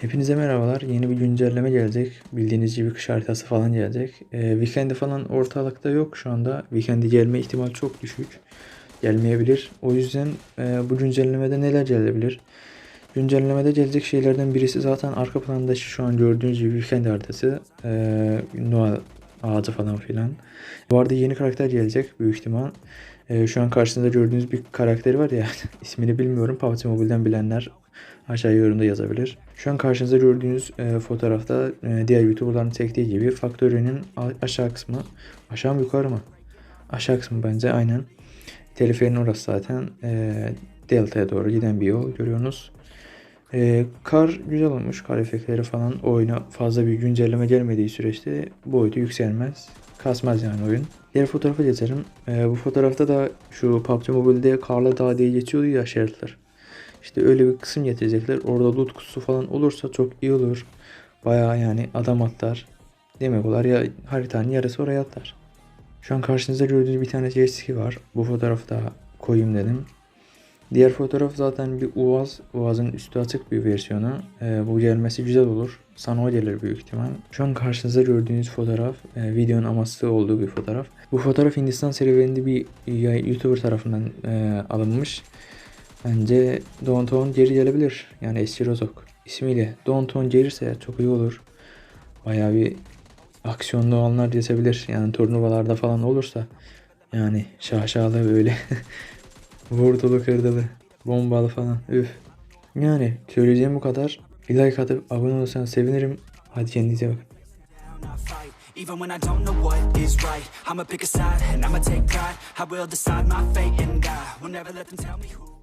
Hepinize merhabalar. Yeni bir güncelleme gelecek. Bildiğiniz gibi kış haritası falan gelecek. Ee, Weekend'i falan ortalıkta yok şu anda. Weekend'i gelme ihtimali çok düşük. Gelmeyebilir. O yüzden e, bu güncellemede neler gelebilir? Güncellemede gelecek şeylerden birisi zaten arka planda şu an gördüğünüz gibi Weekend haritası. Ee, Noel ağacı falan filan. Bu arada yeni karakter gelecek büyük ihtimal. Ee, şu an karşınızda gördüğünüz bir karakteri var ya ismini bilmiyorum. PUBG Mobile'den bilenler aşağı yorumda yazabilir. Şu an karşınızda gördüğünüz e, fotoğrafta e, diğer YouTuber'ların çektiği gibi Factory'nin a- aşağı kısmı. Aşağı mı yukarı mı? Aşağı kısmı bence aynen. Teleferin orası zaten. E, Delta'ya doğru giden bir yol görüyorsunuz. E, kar güzel olmuş. Kar efektleri falan oyuna fazla bir güncelleme gelmediği süreçte boyutu yükselmez. Kasmaz yani oyun. Diğer fotoğrafa geçelim. E, bu fotoğrafta da şu PUBG Mobile'de Karlı Dağ diye geçiyordu ya şeritler. İşte öyle bir kısım getirecekler. Orada loot kutusu falan olursa çok iyi olur. Bayağı yani adam atlar. Demek olar ya haritanın yarısı oraya atlar. Şu an karşınızda gördüğünüz bir tane jet ski var. Bu fotoğrafı da koyayım dedim. Diğer fotoğraf zaten bir Uaz. Uaz'ın üstü açık bir versiyonu. Ee, bu gelmesi güzel olur. Sana o gelir büyük ihtimal. Şu an karşınızda gördüğünüz fotoğraf e, videonun amaçlı olduğu bir fotoğraf. Bu fotoğraf Hindistan serüveninde bir YouTuber tarafından e, alınmış. Bence Downtown geri gelebilir. Yani eski Rozok ismiyle Downtown gelirse çok iyi olur. Bayağı bir aksiyonlu olanlar geçebilir. Yani turnuvalarda falan olursa yani şaşalı böyle vurdulu kırdılı bombalı falan üf. Yani söyleyeceğim bu kadar. Bir like atıp abone olursanız sevinirim. Hadi kendinize bakın. Even when I don't know what is right. I'ma pick a side and I'ma take pride. I will decide my fate and God will never let them tell me who.